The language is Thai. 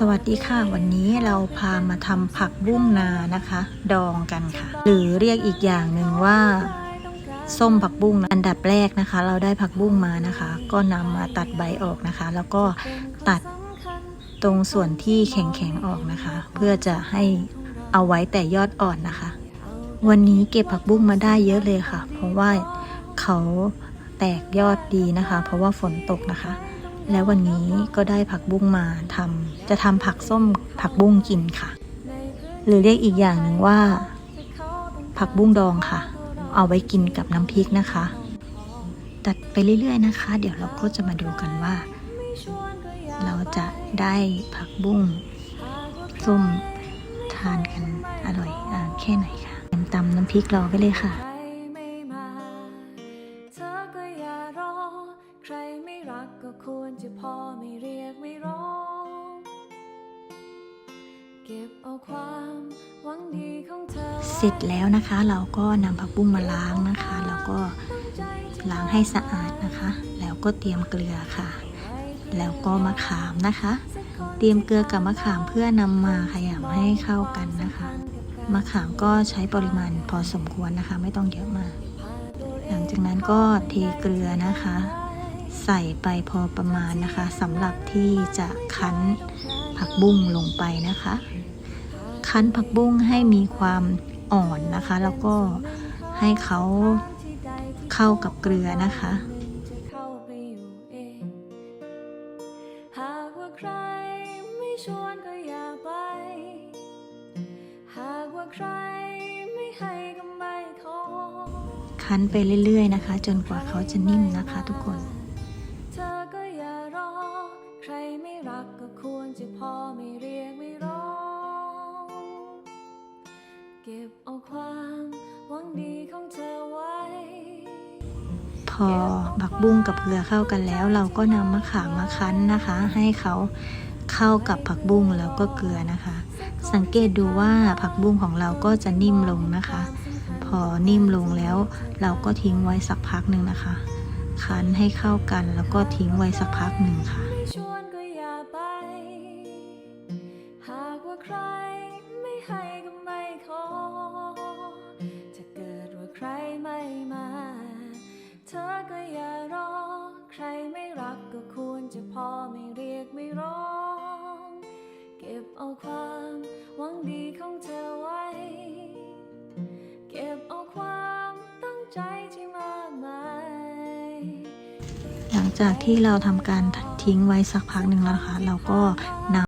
สวัสดีค่ะ วันนี้เราพามาทำผักบุ้งนานะคะ ดองกันค่ะ หรือเรียกอีกอย่างหนึ่งว่า ส้มผักบุ้งนะอันดับแรกนะคะ เราได้ผักบุ้งมานะคะ ก็นำมาตัดใบออกนะคะ แล้วก็ตัดตรงส่วนที่แข็งๆออกนะคะ เพื่อจะให้เอาไว้แต่ยอดอ่อนนะคะ วันนี้เก็บผักบุ้งมาได้เยอะเลยค่ะ เพราะว่าเขาแตกยอดดีนะคะ เพราะว่าฝนตกนะคะ แล้ววันนี้ก็ได้ผักบุ้งมาทำจะทำผักส้มผักบุ้งกินค่ะ หรือเรียกอีกอย่างหนึ่งว่า ผักบุ้งดองค่ะ เอาไว้กินกับน้ำพริกนะคะ ตัดไปเรื่อยๆนะคะ เดี๋ยวเราก็จะมาดูกันว่า เราจะได้ผักบุ้งส้มทานกันอร่อยอแค่ไหนค่ะเตรียมตำน้ำพริกรอไปเลยค่ะ ไม่รักก็ควรจะพอไม่เรียกไม่ร้อง เก็บเอาความหวังดีของเธอเสร็จแล้วนะคะเราก็นำผักบุ้งมาล้างนะคะ แล้วก็ล้างให้สะอาดนะคะ แล้วก็เตรียมเกลือค่ะ แล้วก็มะขามนะคะ เตรียมเกลือกับมะขามเพื่อนำมาขยำให้เข้ากันนะคะ มะขามก็ใช้ปริมาณพอสมควรนะคะ ไม่ต้องเยอะมาก หลังจากนั้นก็เทเกลือนะคะ ใส่ไปพอประมาณนะคะสำหรับที่จะคั้นผักบุ้งลงไปนะคะ คั้นผักบุ้งให้มีความอ่อนนะคะ แล้วก็ให้เขาเข้ากับเกลือนะคะจะเข้าไปอยู่เองหากว่าใครไม่ชวนก็อย่าไป หากว่าใครไม่ให้ก็ไม่ขอคั้นไปเรื่อย ๆ นะคะ จนกว่าเขาจะนิ่มนะคะทุกคน รักก็ควรจะพอไม่เรียกไม่ร้อง เก็บเอาความหวังดีของเธอไว้ พอผักบุ้งกับเกลือเข้ากันแล้ว เราก็นำมะขามมาคั้นนะคะ ให้เขาเข้ากับผักบุ้งแล้วก็เกลือนะคะ สังเกตดูว่าผักบุ้งของเราก็จะนิ่มลงนะคะ พอนิ่มลงแล้ว เราก็ทิ้งไว้สักพักหนึ่งนะคะ คั้นให้เข้ากันแล้วก็ทิ้งไว้สักพักหนึ่งค่ะ ให้ก็ไม่ขอจะเกิดว่าใครไม่มา เธอก็อย่ารอ ใครไม่รักก็ควรจะพอไม่เรียกไม่ร้อง เก็บเอาความหวังดีของเธอไว้ เก็บเอาความตั้งใจที่มากมายหลังจากที่เราทำการทิ้งไว้สักพักหนึ่งแล้วนะคะเราก็นำ